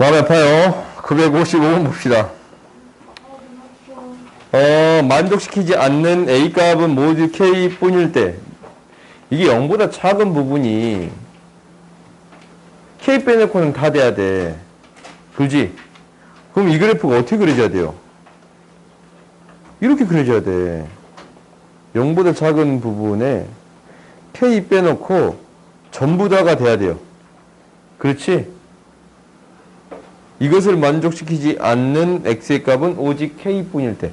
마음이 아파요. 955번 봅시다. 어, 만족시키지 않는 A 값은 모두 K 뿐일 때, 이게 0보다 작은 부분이 K 빼놓고는 다 돼야 돼. 그지? 그럼 이 그래프가 어떻게 그려져야 돼요? 이렇게 그려져야 돼. 0보다 작은 부분에 K 빼놓고 전부 다가 돼야 돼요. 그렇지? 이것을 만족시키지 않는 x의 값은 오직 k뿐일 때.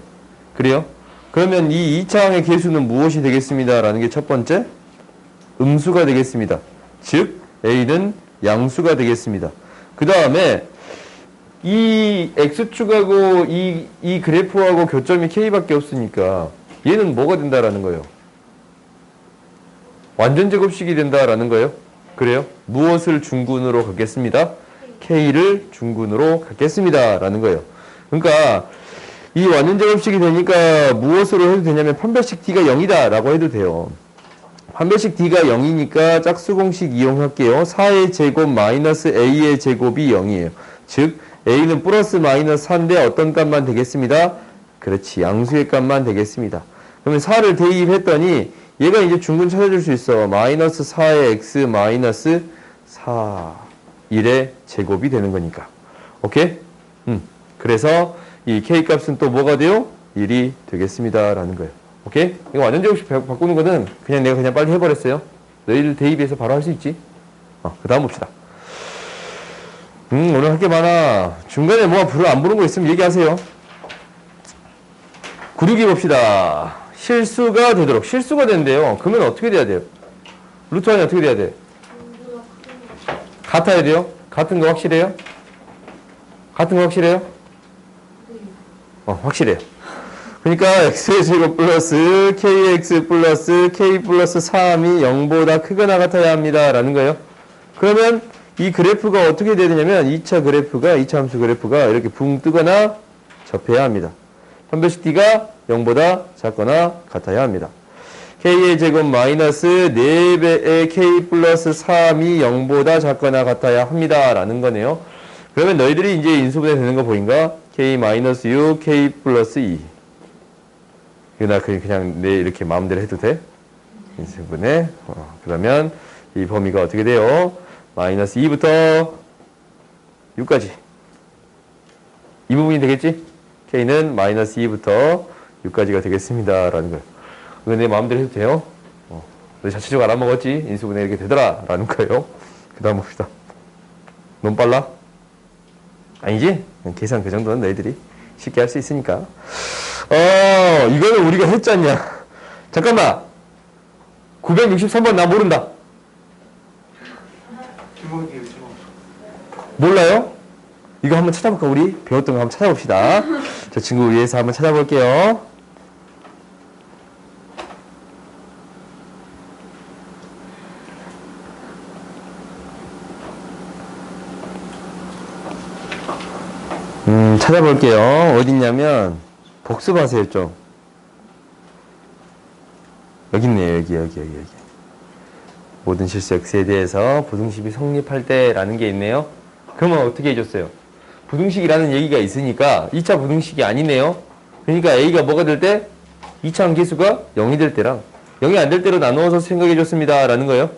그래요? 그러면 이 2차항의 개수는 무엇이 되겠습니다. 라는 게 첫 번째, 음수가 되겠습니다. 즉, a는 양수가 되겠습니다. 그 다음에 이 x축하고 이, 이 그래프하고 교점이 k밖에 없으니까 얘는 뭐가 된다라는 거예요? 완전 제곱식이 된다라는 거예요. 그래요? 무엇을 중군으로 갖겠습니다? K를 중군으로 갖겠습니다. 라는 거예요. 그러니까 이 완전 제곱식이 되니까 무엇으로 해도 되냐면 판별식 D가 0이다 라고 해도 돼요. 판별식 D가 0이니까 짝수공식 이용할게요. 4의 제곱 마이너스 A의 제곱이 0이에요. 즉 A는 플러스 마이너스 4인데 어떤 값만 되겠습니다? 그렇지 양수의 값만 되겠습니다. 그러면 4를 대입했더니 얘가 이제 중근 찾아줄 수 있어. 마이너스 4의 x 마이너스 4 1의 제곱이 되는 거니까. 오케이? 음. 그래서 이 k 값은 또 뭐가 돼요? 1이 되겠습니다. 라는 거예요. 오케이? 이거 완전 제곱식 바- 바꾸는 거는 그냥 내가 그냥 빨리 해버렸어요. 너희들 대입해서 바로 할 수 있지? 어, 그 다음 봅시다. 음, 오늘 할 게 많아. 중간에 뭐가 불을 안 부는 거 있으면 얘기하세요. 96이 봅시다. 실수가 되도록. 실수가 된대요. 그러면 어떻게 돼야 돼요? 루트 안이 어떻게 돼야 돼? 같아야 돼요? 같은 거 확실해요? 같은 거 확실해요? 어, 확실해요. 그러니까 x의 제곱 플러스 kx 플러스 k 플러스 3이 0보다 크거나 같아야 합니다. 라는 거예요. 그러면 이 그래프가 어떻게 되냐면 2차 그래프가 2차 함수 그래프가 이렇게 붕 뜨거나 접해야 합니다. 판별식 d가 0보다 작거나 같아야 합니다. K의 제곱 마이너스 4배의 k 플러스 3이 0보다 작거나 같아야 합니다. 라는 거네요. 그러면 너희들이 이제 인수분해 되는 거 보인가? k 마이너스 6, k 플러스 2. 이거 나 그냥, 내 이렇게 마음대로 해도 돼? 인수분해. 어, 그러면 이 범위가 어떻게 돼요? 마이너스 2부터 6까지. 이 부분이 되겠지? k는 마이너스 2부터 6까지가 되겠습니다. 라는 거예요. 이거 내 마음대로 해도 돼요? 어, 너 자체적으로 알아먹었지? 인수분해 이렇게 되더라. 라는 거예요. 그 다음 봅시다. 너무 빨라? 아니지? 계산 그 정도는 너희들이 쉽게 할 수 있으니까. 어, 이거는 우리가 했잖냐. 잠깐만. 963번 나 모른다. 몰라요? 이거 한번 찾아볼까 우리? 배웠던 거 한번 찾아봅시다. 저 친구 위해서 한번 찾아볼게요. 음, 찾아볼게요. 어딨냐면 복습하세요 좀. 여기 있네요. 여기 여기 여기 여기. 모든 실수 X에 대해서 부등식이 성립할 때라는 게 있네요. 그러면 어떻게 해줬어요? 부등식이라는 얘기가 있으니까 2차 부등식이 아니네요. 그러니까 A가 뭐가 될 때? 2차 함계수가 0이 될 때랑 0이 안 될 때로 나누어서 생각해 줬습니다. 라는 거예요.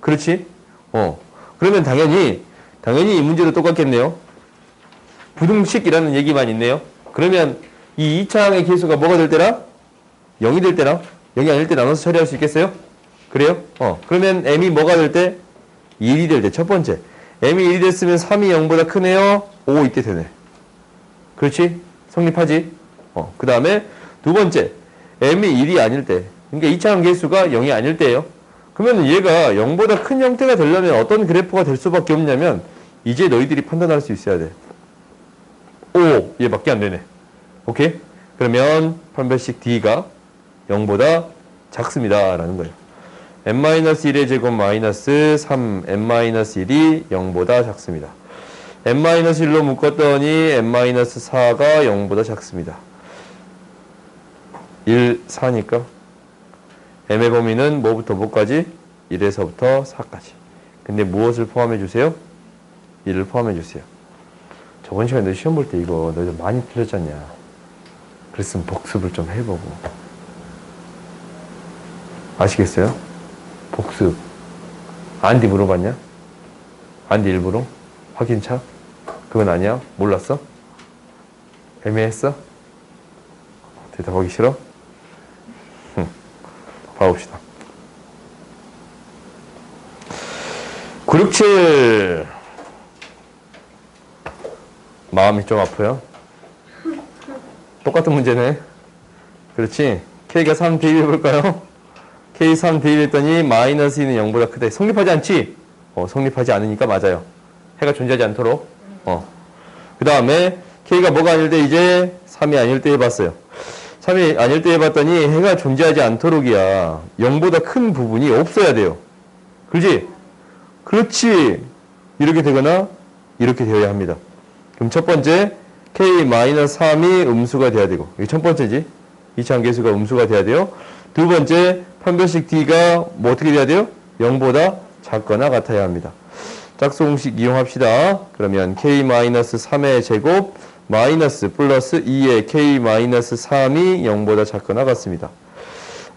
그렇지? 어. 그러면 당연히, 당연히 이 문제도 똑같겠네요. 부등식이라는 얘기만 있네요. 그러면 이 2차항의 계수가 뭐가 될 때랑 0이 될 때랑 0이 아닐 때 나눠서 처리할 수 있겠어요? 그래요? 어. 그러면 m이 뭐가 될 때? 1이 될 때 첫 번째. m이 1이 됐으면 3이 0보다 크네요. 5 이때 되네. 그렇지? 성립하지? 어. 그 다음에 두 번째. m이 1이 아닐 때. 그러니까 2차항 계수가 0이 아닐 때예요. 그러면 얘가 0보다 큰 형태가 되려면 어떤 그래프가 될 수밖에 없냐면 이제 너희들이 판단할 수 있어야 돼. 오, 얘밖에 안 되네. 오케이? 그러면 판별식 D가 0보다 작습니다. 라는 거예요. n-1의 제곱 마이너스 3, n-1이 0보다 작습니다. n-1로 묶었더니 n-4가 0보다 작습니다. 1, 4니까 m의 범위는 뭐부터 뭐까지? 1에서부터 4까지. 근데 무엇을 포함해 주세요? 1을 포함해 주세요. 저번 시간에 너 시험 볼 때 이거 너희들 많이 틀렸잖냐. 그랬으면 복습을 좀 해보고. 아시겠어요? 복습. 안디 물어봤냐? 안디 일부러? 확인차? 그건 아니야? 몰랐어? 애매했어? 대답하기 싫어? 흠. 봐봅시다. 967 마음이 좀 아파요? 똑같은 문제네. 그렇지? K가 3 대입해볼까요? K 3 대입했더니 마이너스 2는 0보다 크다. 성립하지 않지? 어, 성립하지 않으니까 맞아요. 해가 존재하지 않도록. 어. 그 다음에 K가 뭐가 아닐 때 이제 3이 아닐 때 해봤어요. 3이 아닐 때 해봤더니 해가 존재하지 않도록이야. 0보다 큰 부분이 없어야 돼요. 그렇지? 그렇지. 이렇게 되거나 이렇게 되어야 합니다. 그럼 첫 번째 K-3이 음수가 돼야 되고 이게 첫 번째지. 이차함계수가 음수가 돼야 돼요. 두 번째 판별식 D가 뭐 어떻게 돼야 돼요? 0보다 작거나 같아야 합니다. 짝수공식 이용합시다. 그러면 K-3의 제곱 마이너스 플러스 2의 K-3이 0보다 작거나 같습니다.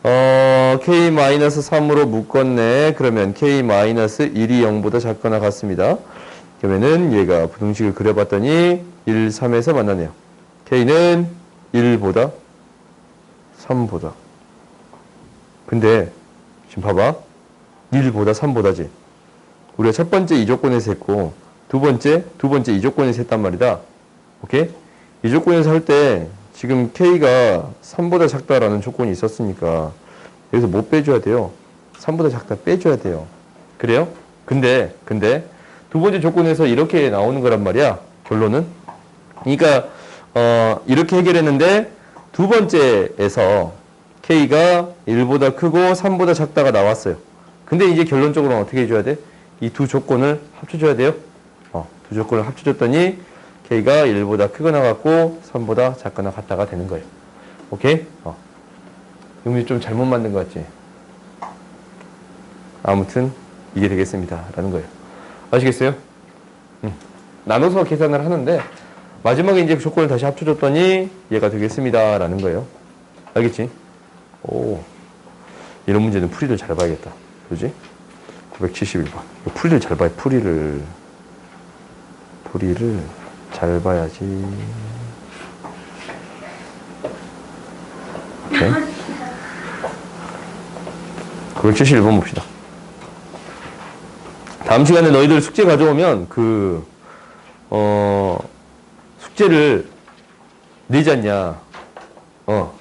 어, K-3으로 묶었네. 그러면 K-1이 0보다 작거나 같습니다. 그러면은 얘가 부등식을 그려봤더니 1, 3에서 만나네요. K는 1보다 3보다. 근데 지금 봐봐. 1보다 3보다지. 우리가 첫 번째 이 조건에서 했고 두 번째 두 번째 이 조건에서 했단 말이다. 오케이? 이 조건에서 할 때 지금 K가 3보다 작다라는 조건이 있었으니까 여기서 못 빼줘야 돼요. 3보다 작다 빼줘야 돼요. 그래요? 근데 근데 두 번째 조건에서 이렇게 나오는 거란 말이야. 결론은. 그러니까 어, 이렇게 해결했는데 두 번째에서 K가 1보다 크고 3보다 작다가 나왔어요. 근데 이제 결론적으로는 어떻게 해줘야 돼? 이 두 조건을 합쳐줘야 돼요. 어, 두 조건을 합쳐줬더니 K가 1보다 크거나 같고 3보다 작거나 같다가 되는 거예요. 오케이? 어. 용리 좀 잘못 만든 것 같지? 아무튼 이게 되겠습니다. 라는 거예요. 아시겠어요? 음. 나눠서 계산을 하는데 마지막에 이제 조건을 다시 합쳐줬더니 얘가 되겠습니다. 라는 거예요. 알겠지? 오. 이런 문제는 풀이를 잘 봐야겠다. 그지? 971번. 풀이를 잘 봐야 풀이를. 풀이를 잘 봐야지. 오케이. 971번 봅시다. 다음 시간에 너희들 숙제 가져오면 그, 어, 숙제를 내지 않냐. 어,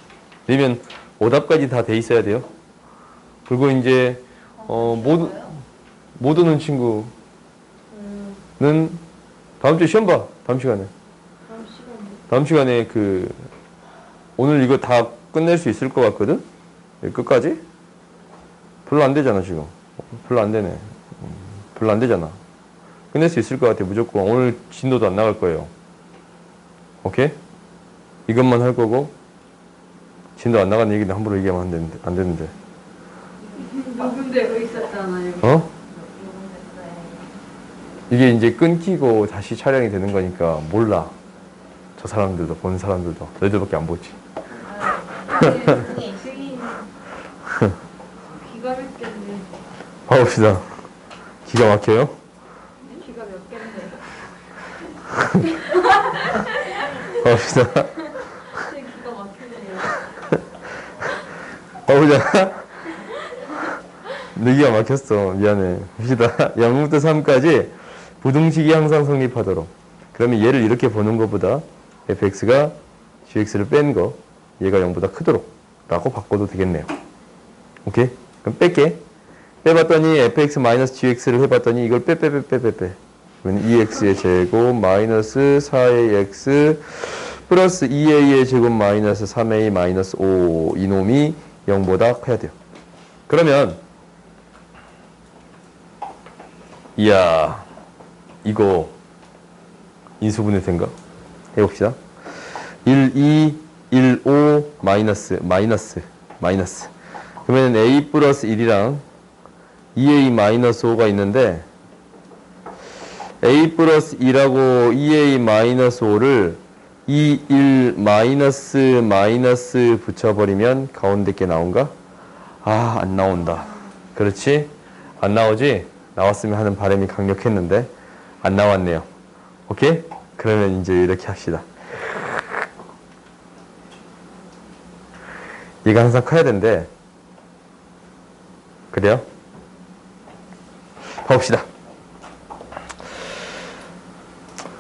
내면 오답까지 다 돼 있어야 돼요. 그리고 이제, 어, 못, 못 오는 친구는 다음 주에 시험 봐. 다음 시간에. 다음 시간에 그, 오늘 이거 다 끝낼 수 있을 것 같거든? 예, 끝까지? 별로 안 되잖아, 지금. 별로 안 되네. 음, 별로 안 되잖아. 끝낼 수 있을 것 같아, 무조건. 오늘 진도도 안 나갈 거예요. 오케이? 이것만 할 거고, 진도 안 나가는 얘기는 함부로 얘기하면 안 되는데, 안 되는데. 녹음되고 있었잖아요. 어? 이게 이제 끊기고 다시 촬영이 되는 거니까 몰라. 저 사람들도, 본 사람들도. 너희들밖에 안 보지. 기가 막혔네. 봐봅시다. 기가 막혀요? 기가 몇. 봐봅시다. 진짜 기가 막히네요. 봐보자. 내기가 막혔어. 미안해. 봅시다. 0부터 3까지 부등식이 항상 성립하도록. 그러면 얘를 이렇게 보는 것보다 fx가 gx를 뺀 거, 얘가 0보다 크도록 라고 바꿔도 되겠네요. 오케이? 그럼 뺄게. 해봤더니 이걸 빼, 빼, 빼, 빼, 빼, 빼. 그러면 2x의 제곱 마이너스 4의 x 플러스 2a의 제곱 마이너스 3a 마이너스 5 이놈이 0보다 커야 돼요. 그러면 이야 이거 인수분해 된가? 해봅시다. 1, 2, 1, 5 마이너스 마이너스 마이너스 그러면 a 플러스 1이랑 2a 마이너스 5가 있는데 a 플러스 2라고 2a 마이너스 5를 2, 1 마이너스 마이너스 붙여버리면 가운데 게 나온가? 아, 안 나온다. 그렇지? 안 나오지? 나왔으면 하는 바람이 강력했는데 안 나왔네요. 오케이? 그러면 이제 이렇게 합시다. 얘가 항상 커야 된대. 그래요? 봅시다.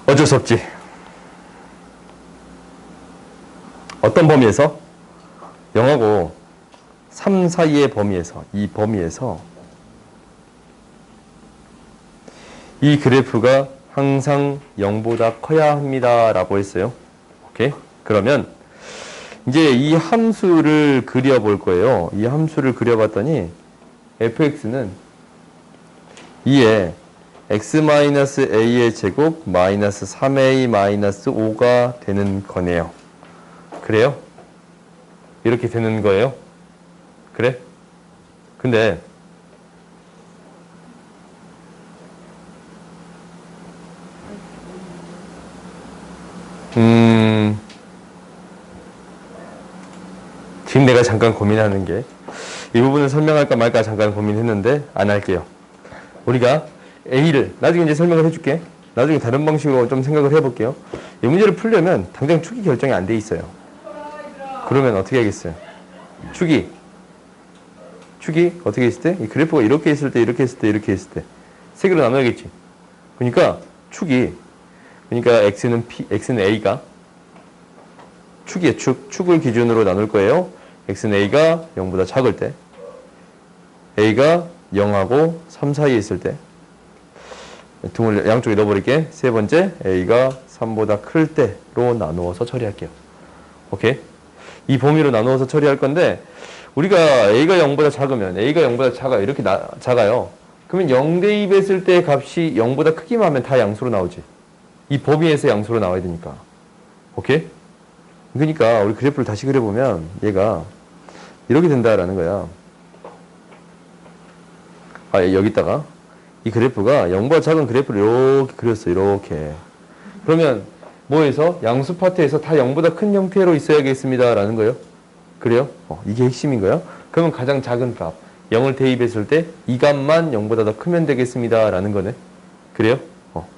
어쩔 수 없지. 어떤 범위에서? 0하고 3 사이의 범위에서, 이 범위에서 이 그래프가 항상 0보다 커야 합니다. 라고 했어요. 오케이? 그러면 이제 이 함수를 그려볼 거예요. 이 함수를 그려봤더니 fx는 2에 x-a의 제곱 마이너스 3a 마이너스 5가 되는 거네요. 그래요? 이렇게 되는 거예요? 그래? 근데 음 지금 내가 잠깐 고민하는 게 이 부분을 설명할까 말까 잠깐 고민했는데 안 할게요. 우리가 A를 나중에 이제 설명을 해줄게. 나중에 다른 방식으로 좀 생각을 해볼게요. 이 문제를 풀려면 당장 축이 결정이 안 돼 있어요. 그러면 어떻게 하겠어요? 축이 축이 어떻게 있을 때? 이 그래프가 이렇게 있을 때, 이렇게 있을 때, 이렇게 있을 때. 세 개로 나눠야겠지. 그러니까 축이 그러니까 x는 p, x는 a가 축이에요. 축. 축을 기준으로 나눌 거예요. x는 a가 0보다 작을 때 a가 0하고 3 사이에 있을 때 등을 양쪽에 넣어버릴게. 세 번째 a가 3보다 클 때로 나누어서 처리할게요. 오케이? 이 범위로 나누어서 처리할 건데 우리가 a가 0보다 작으면 a가 0보다 작아 이렇게 나, 작아요. 그러면 0 대입했을 때 값이 0보다 크기만 하면 다 양수로 나오지. 이 범위에서 양수로 나와야 되니까. 오케이? 그러니까 우리 그래프를 다시 그려보면 얘가 이렇게 된다라는 거야. 아, 여기다가 이 그래프가 0보다 작은 그래프를 이렇게 그렸어. 이렇게. 그러면 뭐에서 양수 파트에서 다 0보다 큰 형태로 있어야겠습니다 라는 거예요. 그래요? 어, 이게 핵심인 거야. 그러면 가장 작은 값 0을 대입했을 때 이 값만 0보다 더 크면 되겠습니다 라는 거네. 그래요? 어.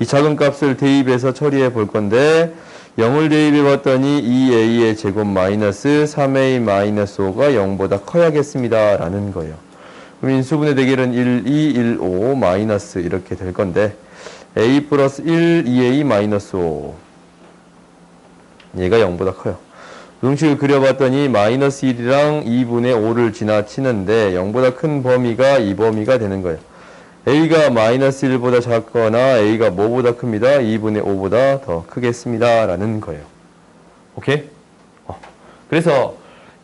이 작은 값을 대입해서 처리해 볼 건데 0을 대입해 봤더니 2a의 제곱 마이너스 3a 마이너스 5가 0보다 커야겠습니다. 라는 거예요. 그럼 인수분해 대결은 1, 2, 1, 5 마이너스 이렇게 될 건데 a 플러스 1, 2a 마이너스 5 얘가 0보다 커요. 음식을 그려봤더니 마이너스 1이랑 2분의 5를 지나치는데 0보다 큰 범위가 이 범위가 되는 거예요. a가 마이너스 1보다 작거나 a가 뭐보다 큽니다. 2분의 5보다 더 크겠습니다. 라는 거예요. 오케이? 어. 그래서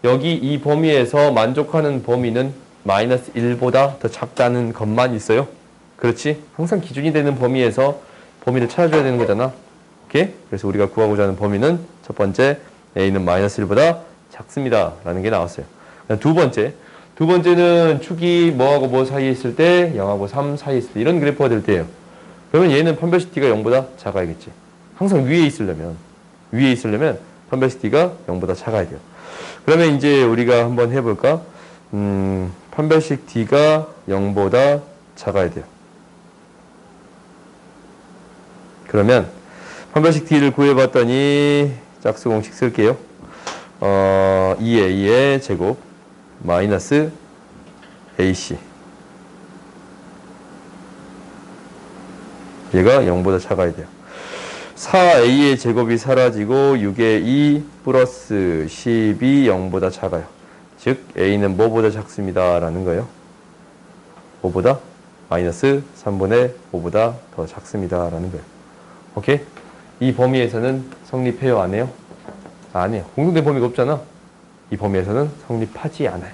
여기 이 범위에서 만족하는 범위는 마이너스 1보다 더 작다는 것만 있어요. 그렇지? 항상 기준이 되는 범위에서 범위를 찾아줘야 되는 거잖아. 오케이? 그래서 우리가 구하고자 하는 범위는 첫 번째 a는 마이너스 1보다 작습니다. 라는 게 나왔어요. 두 번째 두 번째는 축이 뭐하고 뭐 사이에 있을 때 0하고 3 사이에 있을 때 이런 그래프가 될 때예요. 그러면 얘는 판별식 t가 0보다 작아야겠지. 항상 위에 있으려면 위에 있으려면 판별식 t가 0보다 작아야 돼요. 그러면 이제 우리가 한번 해볼까? 음, 판별식 t가 0보다 작아야 돼요. 그러면 판별식 t를 구해봤더니 짝수 공식 쓸게요. 어, 2a의 제곱 마이너스 AC 얘가 0보다 작아야 돼요. 4a의 제곱이 사라지고 6의 2 플러스 10이 0보다 작아요. 즉 a는 뭐보다 작습니다. 라는 거예요. 뭐보다? 마이너스 3분의 5보다 더 작습니다. 라는 거예요. 오케이? 이 범위에서는 성립해요? 안 해요? 안 해요. 공통된 범위가 없잖아. 이 범위에서는 성립하지 않아요.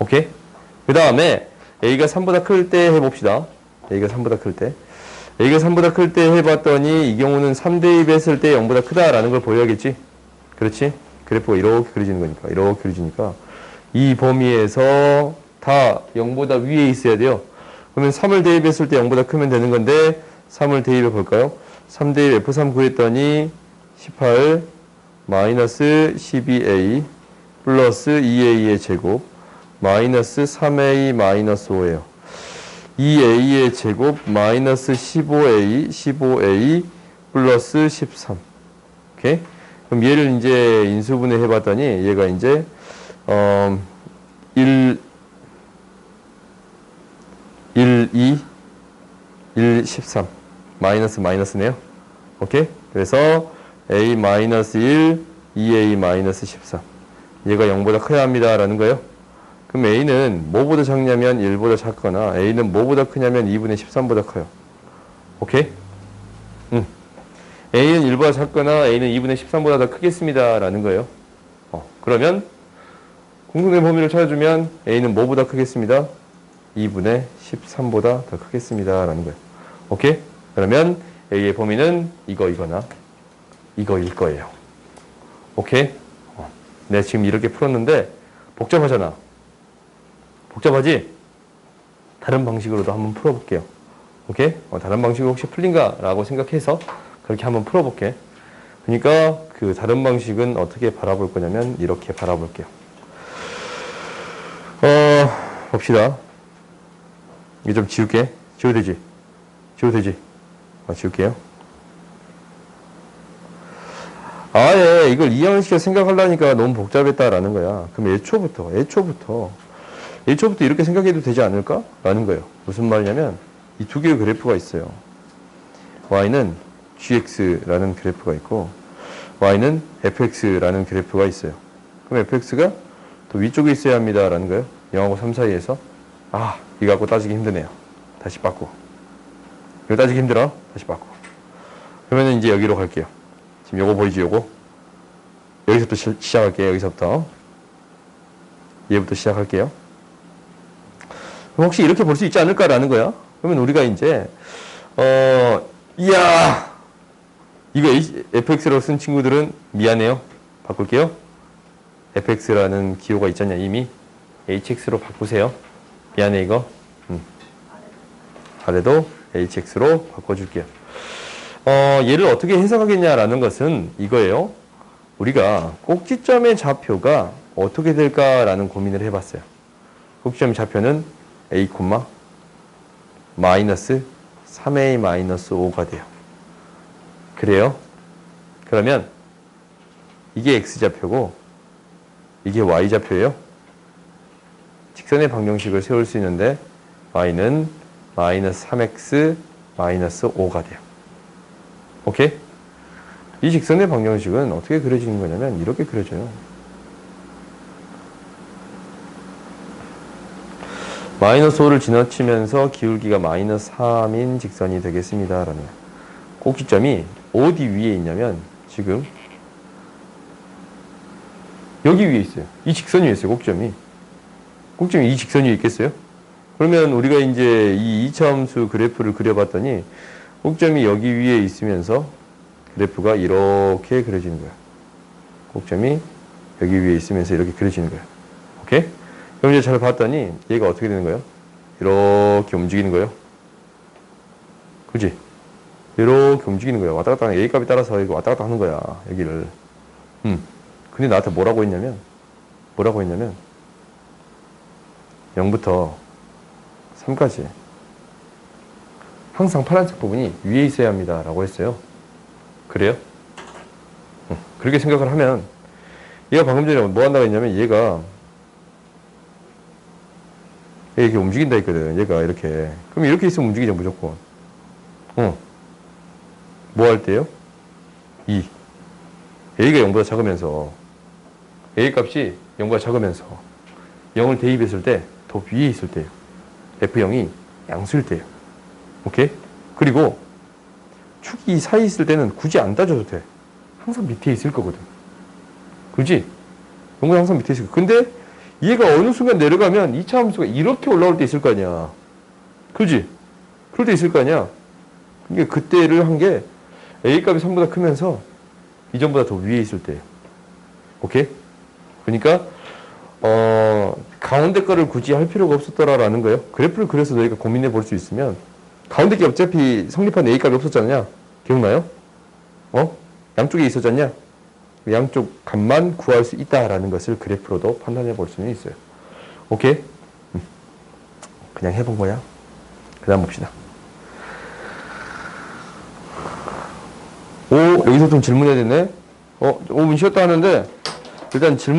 오케이? 그 다음에 A가 3보다 클 때 해봅시다. A가 3보다 클 때. A가 3보다 클 때 해봤더니 이 경우는 3대입 했을 때 0보다 크다라는 걸 보여야겠지? 그렇지? 그래프가 이렇게 그려지는 거니까. 이렇게 그려지니까. 이 범위에서 다 0보다 위에 있어야 돼요. 그러면 3을 대입했을 때 0보다 크면 되는 건데 3을 대입해 볼까요? 3 대입 F3 구했더니 18 마이너스 12A 플러스 2A의 제곱 마이너스 3A 마이너스 5예요. 2A의 제곱 마이너스 15A 15A 플러스 13 오케이? 그럼 얘를 이제 인수분해 해봤더니 얘가 이제 어, 1 1, 2, 1, 13 마이너스 마이너스네요. 오케이? 그래서 a 마이너스 1, 2a 마이너스 13 얘가 0보다 커야 합니다 라는 거예요. 그럼 a는 뭐보다 작냐면 1보다 작거나 a는 뭐보다 크냐면 2분의 13보다 커요. 오케이? 응. a는 1보다 작거나 a는 2분의 13보다 더 크겠습니다 라는 거예요. 어, 그러면 공통된 범위를 찾아주면 a는 뭐보다 크겠습니다. 2분의 13보다 더 크겠습니다 라는 거예요. 오케이? 그러면 a의 범위는 이거 이거나 이거일 거예요. 오케이? 어, 내가 지금 이렇게 풀었는데 복잡하잖아. 복잡하지? 다른 방식으로도 한번 풀어볼게요. 오케이? 어, 다른 방식으로 혹시 풀린가라고 생각해서 그렇게 한번 풀어볼게. 그러니까 그 다른 방식은 어떻게 바라볼 거냐면 이렇게 바라볼게요. 어, 봅시다. 이거 좀 지울게. 지워도 되지? 지워도 되지? 아, 지울게요. 아예 이걸 이항식을 생각하려니까 너무 복잡했다라는 거야. 그럼 애초부터, 애초부터, 애초부터 이렇게 생각해도 되지 않을까? 라는 거예요. 무슨 말이냐면 이 두 개의 그래프가 있어요. y는 gx라는 그래프가 있고 y는 fx라는 그래프가 있어요. 그럼 fx가 또 위쪽에 있어야 합니다라는 거예요. 0하고 3 사이에서 아 이거 갖고 따지기 힘드네요. 다시 바꿔. 이거 따지기 힘들어? 다시 바꿔. 그러면 이제 여기로 갈게요. 지금 요거 보이지 요거? 여기서부터 시, 시작할게요. 여기서부터. 얘부터 시작할게요. 그럼 혹시 이렇게 볼 수 있지 않을까라는 거야? 그러면 우리가 이제 어 이야 이거 fx로 쓴 친구들은 미안해요. 바꿀게요. Fx라는 기호가 있잖냐 이미 hx로 바꾸세요. 미안해 이거. 음. 아래도 hx로 바꿔줄게요. 어, 얘를 어떻게 해석하겠냐라는 것은 이거예요. 우리가 꼭지점의 좌표가 어떻게 될까라는 고민을 해봤어요. 꼭지점 좌표는 a, 마이너스 3a 마이너스 5가 돼요. 그래요? 그러면 이게 x좌표고 이게 y좌표예요. 직선의 방정식을 세울 수 있는데 y는 마이너스 3x 마이너스 5가 돼요. 오케이? 이 직선의 방정식은 어떻게 그려지는 거냐면 이렇게 그려져요. 마이너스 5를 지나치면서 기울기가 마이너스 3인 직선이 되겠습니다. 라는 꼭지점이 어디 위에 있냐면 지금 여기 위에 있어요. 이 직선 위에 있어요. 꼭점이. 꼭점이 이 직선 위에 있겠어요? 그러면 우리가 이제 이 2차함수 그래프를 그려봤더니 꼭점이 여기 위에 있으면서 그래프가 이렇게 그려지는 거야. 꼭점이 여기 위에 있으면서 이렇게 그려지는 거야. 오케이? 그럼 이제 잘 봤더니 얘가 어떻게 되는 거예요? 이렇게 움직이는 거예요. 그지? 이렇게 움직이는 거예요. 왔다 갔다 하는 A 값에 따라서 이거 왔다 갔다 하는 거야. 여기를. 음. 근데 나한테 뭐라고 했냐면 뭐라고 했냐면 0부터 3까지 항상 파란색 부분이 위에 있어야 합니다. 라고 했어요. 그래요? 응. 그렇게 생각을 하면 얘가 방금 전에 뭐 한다고 했냐면 얘가 얘 이렇게 움직인다 했거든. 얘가 이렇게. 그럼 이렇게 있으면 움직이죠, 무조건. 어. 뭐 할 때요? 2. A가 0보다 작으면서 A 값이 0보다 작으면서 0을 대입했을 때 더 위에 있을 때요. F0이 양수일 때요. 오케이? 그리고 축이 사이 있을 때는 굳이 안 따져도 돼. 항상 밑에 있을 거거든. 그지? 영구 항상 밑에 있을 거. 근데 얘가 어느 순간 내려가면 2차 함수가 이렇게 올라올 때 있을 거 아니야. 그지? 그럴 때 있을 거 아니야. 그러니까 그때를 한 게 A 값이 3보다 크면서 이전보다 더 위에 있을 때예요. 오케이? 그러니까 어, 가운데 거를 굳이 할 필요가 없었더라라는 거예요. 그래프를 그려서 너희가 고민해 볼 수 있으면 가운데 게 어차피 성립한 A 값이 없었잖냐? 기억나요? 어? 양쪽에 있었잖냐? 양쪽 값만 구할 수 있다라는 것을 그래프로도 판단해 볼 수는 있어요. 오케이? 음. 그냥 해본 거야. 그 다음 봅시다. 오, 여기서 좀 질문해야 되네. 어, 5분 쉬었다 하는데, 일단 질문